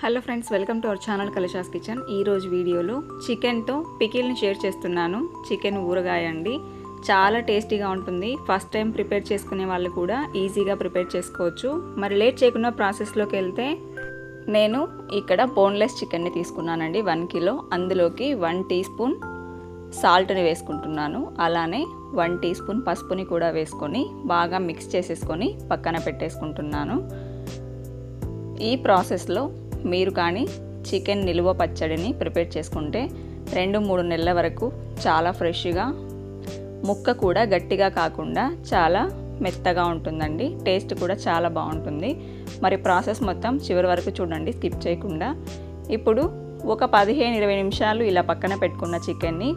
Hello friends welcome to our channel Kalasha's kitchen. ఈరోజు వీడియోలో చికెన్తో పికిల్ని షేర్ చేస్తున్నాను. చికెన్ ఊరగాయ అండి. చాలా టేస్టీగా ఉంటుంది. ఫస్ట్ టైం ప్రిపేర్ చేసుకునే వాళ్ళు కూడా ఈజీగా ప్రిపేర్ చేసుకోవచ్చు. మరి లేట్ చేయకుండా ప్రాసెస్లోకి వెళ్తే నేను ఇక్కడ బోన్లెస్ చికెన్ని తీసుకున్నానండి. One kilo. అందులోకి వన్ టీ స్పూన్ సాల్ట్ని వేసుకుంటున్నాను. అలానే వన్ టీ స్పూన్ పసుపుని కూడా వేసుకొని బాగా మిక్స్ చేసేసుకొని పక్కన పెట్టేసుకుంటున్నాను. ఈ ప్రాసెస్లో మీరు కానీ చికెన్ నిలువ పచ్చడిని ప్రిపేర్ చేసుకుంటే రెండు మూడు నెలల వరకు చాలా ఫ్రెష్గా ముక్క కూడా గట్టిగా కాకుండా చాలా మెత్తగా ఉంటుందండి. టేస్ట్ కూడా చాలా బాగుంటుంది. మరి ప్రాసెస్ మొత్తం చివరి వరకు చూడండి స్కిప్ చేయకుండా. ఇప్పుడు ఒక పదిహేను ఇరవై నిమిషాలు ఇలా పక్కన పెట్టుకున్న చికెన్ని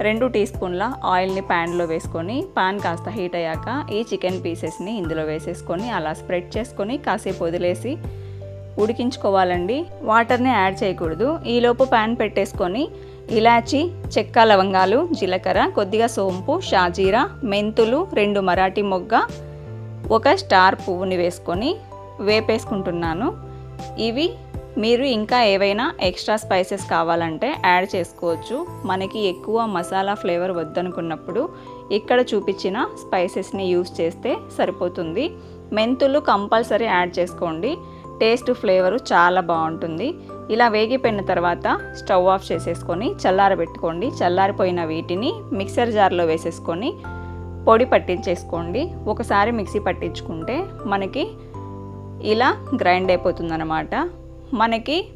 రెండు టీ స్పూన్ల ఆయిల్ని ప్యాన్లో వేసుకొని పాన్ కాస్త హీట్ అయ్యాక ఈ చికెన్ పీసెస్ని ఇందులో వేసేసుకొని అలా స్ప్రెడ్ చేసుకొని కాసేపు వదిలేసి ఉడికించుకోవాలండి. వాటర్ని యాడ్ చేయకూడదు. ఈలోపు ప్యాన్ పెట్టేసుకొని ఇలాచి చెక్క లవంగాలు జీలకర్ర కొద్దిగా సోంపు షాజీరా మెంతులు రెండు మరాఠీ మొగ్గ ఒక స్టార్ పువ్వుని వేసుకొని వేపేసుకుంటున్నాను. ఇవి మీరు ఇంకా ఏవైనా ఎక్స్ట్రా స్పైసెస్ కావాలంటే యాడ్ చేసుకోవచ్చు. మనకి ఎక్కువ మసాలా ఫ్లేవర్ వద్దనుకున్నప్పుడు ఇక్కడ చూపించిన స్పైసెస్ని యూస్ చేస్తే సరిపోతుంది. మెంతులు కంపల్సరీ యాడ్ చేసుకోండి. టేస్ట్ ఫ్లేవరు చాలా బాగుంటుంది. ఇలా వేగిపోయిన తర్వాత స్టవ్ ఆఫ్ చేసేసుకొని చల్లారబెట్టుకోండి చల్లారిపోయిన వీటిని మిక్సర్ జార్లో వేసేసుకొని పొడి పట్టించేసుకోండి. ఒకసారి మిక్సీ పట్టించుకుంటే మనకి ఇలా గ్రైండ్ అయిపోతుందన్నమాట. మనకి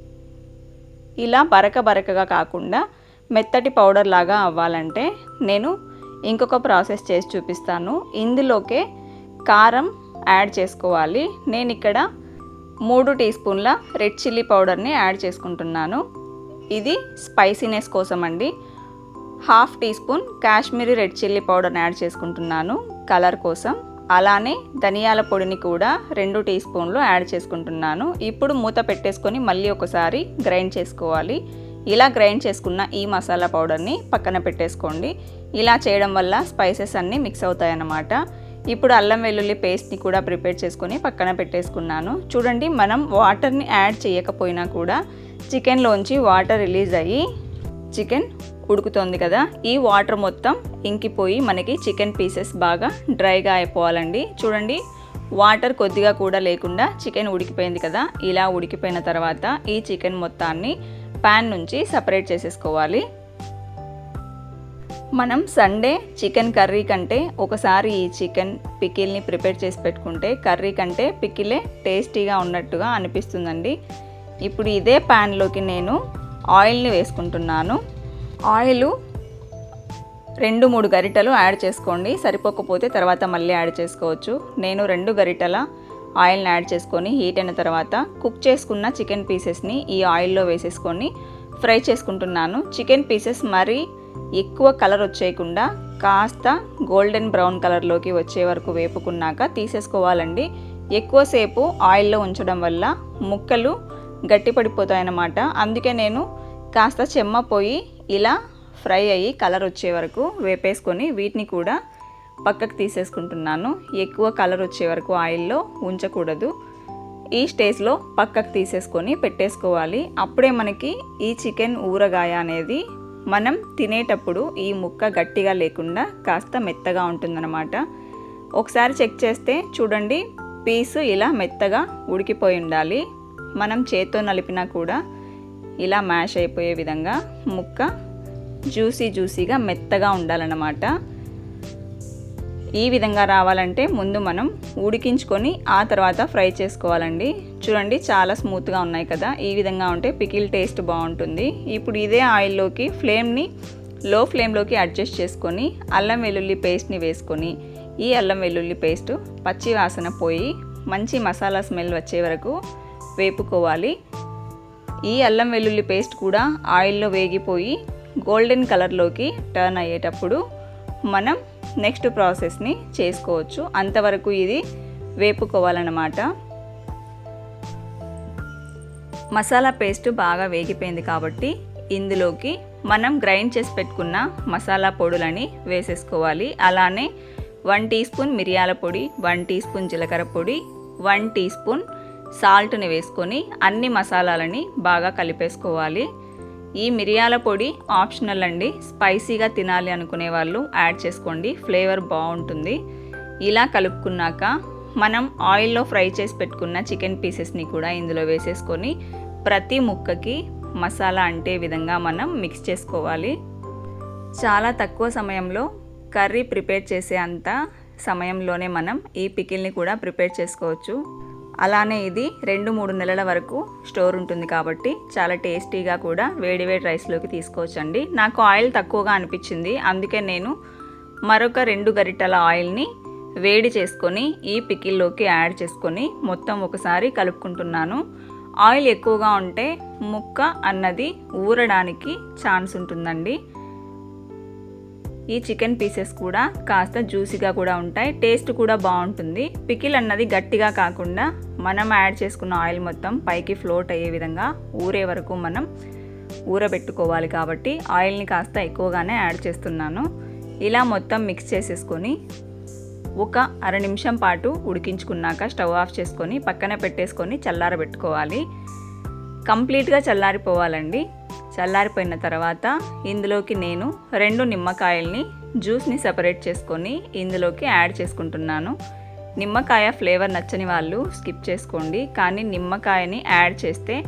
ఇలా బరక బరకగా కాకుండా మెత్తటి పౌడర్ లాగా అవ్వాలంటే నేను ఇంకొక ప్రాసెస్ చేసి చూపిస్తాను. ఇందులోకే కారం యాడ్ చేసుకోవాలి. నేను ఇక్కడ మూడు టీ స్పూన్ల రెడ్ చిల్లీ పౌడర్ని యాడ్ చేసుకుంటున్నాను. ఇది స్పైసీనెస్ కోసం అండి half teaspoon Kashmiri red chilli పౌడర్ని యాడ్ చేసుకుంటున్నాను కలర్ కోసం. అలానే ధనియాల పొడిని కూడా రెండు టీ స్పూన్లు యాడ్ చేసుకుంటున్నాను. ఇప్పుడు మూత పెట్టేసుకొని మళ్ళీ ఒకసారి గ్రైండ్ చేసుకోవాలి. ఇలా గ్రైండ్ చేసుకున్న ఈ మసాలా పౌడర్ని పక్కన పెట్టేసుకోండి. ఇలా చేయడం వల్ల స్పైసెస్ అన్నీ మిక్స్ అవుతాయి అన్నమాట ఇప్పుడు అల్లం వెల్లుల్లి పేస్ట్ని కూడా ప్రిపేర్ చేసుకొని పక్కన పెట్టేసుకున్నాను. చూడండి మనం వాటర్ని యాడ్ చేయకపోయినా కూడా చికెన్లోంచి వాటర్ రిలీజ్ అయ్యి చికెన్ ఉడుకుతోంది కదా. ఈ వాటర్ మొత్తం ఇంకిపోయి మనకి చికెన్ పీసెస్ బాగా డ్రైగా అయిపోవాలండి. చూడండి వాటర్ కొద్దిగా కూడా లేకుండా చికెన్ ఉడికిపోయింది కదా. ఇలా ఉడికిపోయిన తర్వాత ఈ చికెన్ మొత్తాన్ని ప్యాన్ నుంచి సపరేట్ చేసేసుకోవాలి. మనం సండే చికెన్ కర్రీ కంటే ఒకసారి ఈ చికెన్ పికిల్ని ప్రిపేర్ చేసి పెట్టుకుంటే కర్రీ కంటే పికిలే టేస్టీగా ఉన్నట్టుగా అనిపిస్తుందండి. ఇప్పుడు ఇదే ప్యాన్లోకి నేను ఆయిల్ని వేసుకుంటున్నాను. ఆయిల్ రెండు మూడు గరిటలు యాడ్ చేసుకోండి. సరిపోకపోతే తర్వాత మళ్ళీ యాడ్ చేసుకోవచ్చు. నేను రెండు గరిటల ఆయిల్ని యాడ్ చేసుకొని హీట్ అయిన తర్వాత కుక్ చేసుకున్న చికెన్ పీసెస్ని ఈ ఆయిల్లో వేసేసుకొని ఫ్రై చేసుకుంటున్నాను. చికెన్ పీసెస్ మరీ ఎక్కువ కలర్ వచ్చేయకుండా కాస్త గోల్డెన్ బ్రౌన్ కలర్లోకి వచ్చే వరకు వేపుకున్నాక తీసేసుకోవాలండి. ఎక్కువసేపు ఆయిల్లో ఉంచడం వల్ల ముక్కలు గట్టిపడిపోతాయన్నమాట. అందుకే నేను కాస్త చెమ్మపోయి ఇలా ఫ్రై అయ్యి కలర్ వచ్చే వరకు వేపేసుకొని వీటిని కూడా పక్కకు తీసేసుకుంటున్నాను. ఎక్కువ కలర్ వచ్చే వరకు ఆయిల్లో ఉంచకూడదు. ఈ స్టేజ్లో పక్కకు తీసేసుకొని పెట్టేసుకోవాలి. అప్పుడే మనకి ఈ చికెన్ ఊరగాయ అనేది మనం తినేటప్పుడు ఈ ముక్క గట్టిగా లేకుండా కాస్త మెత్తగా ఉంటుందన్నమాట. ఒకసారి చెక్ చేస్తే చూడండి పీసు ఇలా మెత్తగా ఉడికిపోయి ఉండాలి. మనం చేత్తో నలిపినా కూడా ఇలా మ్యాష్ అయిపోయే విధంగా ముక్క జ్యూసీ జ్యూసీగా మెత్తగా ఉండాలన్నమాట. ఈ విధంగా రావాలంటే ముందు మనం ఉడికించుకొని ఆ తర్వాత ఫ్రై చేసుకోవాలండి. చూడండి చాలా స్మూత్గా ఉన్నాయి కదా. ఈ విధంగా ఉంటే పికిల్ టేస్ట్ బాగుంటుంది. ఇప్పుడు ఇదే ఆయిల్లోకి ఫ్లేమ్ని లో ఫ్లేమ్లోకి అడ్జస్ట్ చేసుకొని అల్లం వెల్లుల్లి పేస్ట్ని వేసుకొని ఈ అల్లం వెల్లుల్లి పేస్ట్ పచ్చి వాసన పోయి మంచి మసాలా స్మెల్ వచ్చే వరకు వేపుకోవాలి. ఈ అల్లం వెల్లుల్లి పేస్ట్ కూడా ఆయిల్లో వేగిపోయి గోల్డెన్ కలర్లోకి టర్న్ అయ్యేటప్పుడు మనం నెక్స్ట్ ప్రాసెస్ని చేసుకోవచ్చు. అంతవరకు ఇది వేపుకోవాలన్నమాట. మసాలా పేస్ట్ బాగా వేగిపోయింది కాబట్టి ఇందులోకి మనం గ్రైండ్ చేసి పెట్టుకున్న మసాలా పొడులని వేసేసుకోవాలి. అలానే వన్ టీ స్పూన్ మిరియాల పొడి వన్ టీ స్పూన్ జీలకర్ర పొడి వన్ టీ స్పూన్ సాల్ట్ని వేసుకొని అన్ని మసాలాలని బాగా కలిపేసుకోవాలి. ఈ మిరియాల పొడి ఆప్షనల్ అండి. స్పైసీగా తినాలి అనుకునే వాళ్ళు యాడ్ చేసుకోండి. ఫ్లేవర్ బాగుంటుంది. ఇలా కలుపుకున్నాక మనం ఆయిల్లో ఫ్రై చేసి పెట్టుకున్న చికెన్ పీసెస్ని కూడా ఇందులో వేసేసుకొని ప్రతి ముక్కకి మసాలా అంటే విధంగా మనం మిక్స్ చేసుకోవాలి. చాలా తక్కువ సమయంలో కర్రీ ప్రిపేర్ చేసే అంత సమయంలోనే మనం ఈ పికిల్ని కూడా ప్రిపేర్ చేసుకోవచ్చు. అలానే ఇది రెండు మూడు నెలల వరకు స్టోర్ ఉంటుంది కాబట్టి చాలా టేస్టీగా కూడా వేడి వేడి రైస్లోకి తీసుకోవచ్చండి. నాకు ఆయిల్ తక్కువగా అనిపించింది. అందుకే నేను మరొక రెండు గరిటెల ఆయిల్ని వేడి చేసుకొని ఈ పికిల్లోకి యాడ్ చేసుకొని మొత్తం ఒకసారి కలుపుకుంటున్నాను. ఆయిల్ ఎక్కువగా ఉంటే ముక్క అన్నది ఊరడానికి ఛాన్స్ ఉంటుందండి. ఈ చికెన్ పీసెస్ కూడా కాస్త జ్యూసీగా కూడా ఉంటాయి. టేస్ట్ కూడా బాగుంటుంది. పికిల్ అన్నది గట్టిగా కాకుండా మనం యాడ్ చేసుకున్న ఆయిల్ మొత్తం పైకి ఫ్లోట్ అయ్యే విధంగా ఊరే వరకు మనం ఊరబెట్టుకోవాలి కాబట్టి ఆయిల్ని కాస్త ఎక్కువగానే యాడ్ చేస్తున్నాను. ఇలా మొత్తం మిక్స్ చేసేసుకొని ఒక అర నిమిషం పాటు ఉడికించుకున్నాక స్టవ్ ఆఫ్ చేసుకొని పక్కన పెట్టేసుకొని చల్లారబెట్టుకోవాలి. కంప్లీట్గా చల్లారిపోవాలండి. చల్లారిపోయిన తర్వాత ఇందులోకి నేను రెండు నిమ్మకాయల్ని జ్యూస్ని సపరేట్ చేసుకొని ఇందులోకి యాడ్ చేసుకుంటున్నాను. నిమ్మకాయ ఫ్లేవర్ నచ్చని వాళ్ళు స్కిప్ చేసుకోండి కానీ నిమ్మకాయని యాడ్ చేస్తే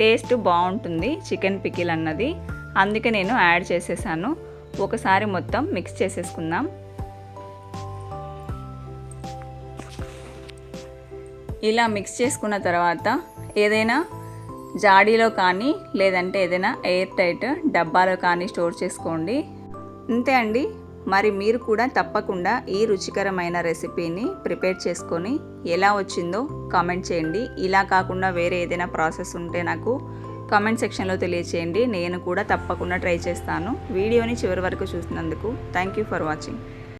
టేస్ట్ బాగుంటుంది చికెన్ పికిల్ అన్నది. అందుకే నేను యాడ్ చేసేసాను. ఒకసారి మొత్తం మిక్స్ చేసేసుకుందాం. ఇలా మిక్స్ చేసుకున్న తర్వాత ఏదైనా జాడీలో కానీ లేదంటే ఏదైనా ఎయిర్ టైట్ డబ్బాలో కానీ స్టోర్ చేసుకోండి. అంతే అండి. మరి మీరు కూడా తప్పకుండా ఈ రుచికరమైన రెసిపీని ప్రిపేర్ చేసుకొని ఎలా వచ్చిందో కామెంట్ చేయండి. ఇలా కాకుండా వేరే ఏదైనా ప్రాసెస్ ఉంటే నాకు కామెంట్ సెక్షన్లో తెలియచేయండి. నేను కూడా తప్పకుండా ట్రై చేస్తాను. వీడియోని చివరి వరకు చూసినందుకు థ్యాంక్ యూ ఫర్ వాచింగ్.